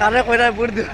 কারে কইরা বুট দিল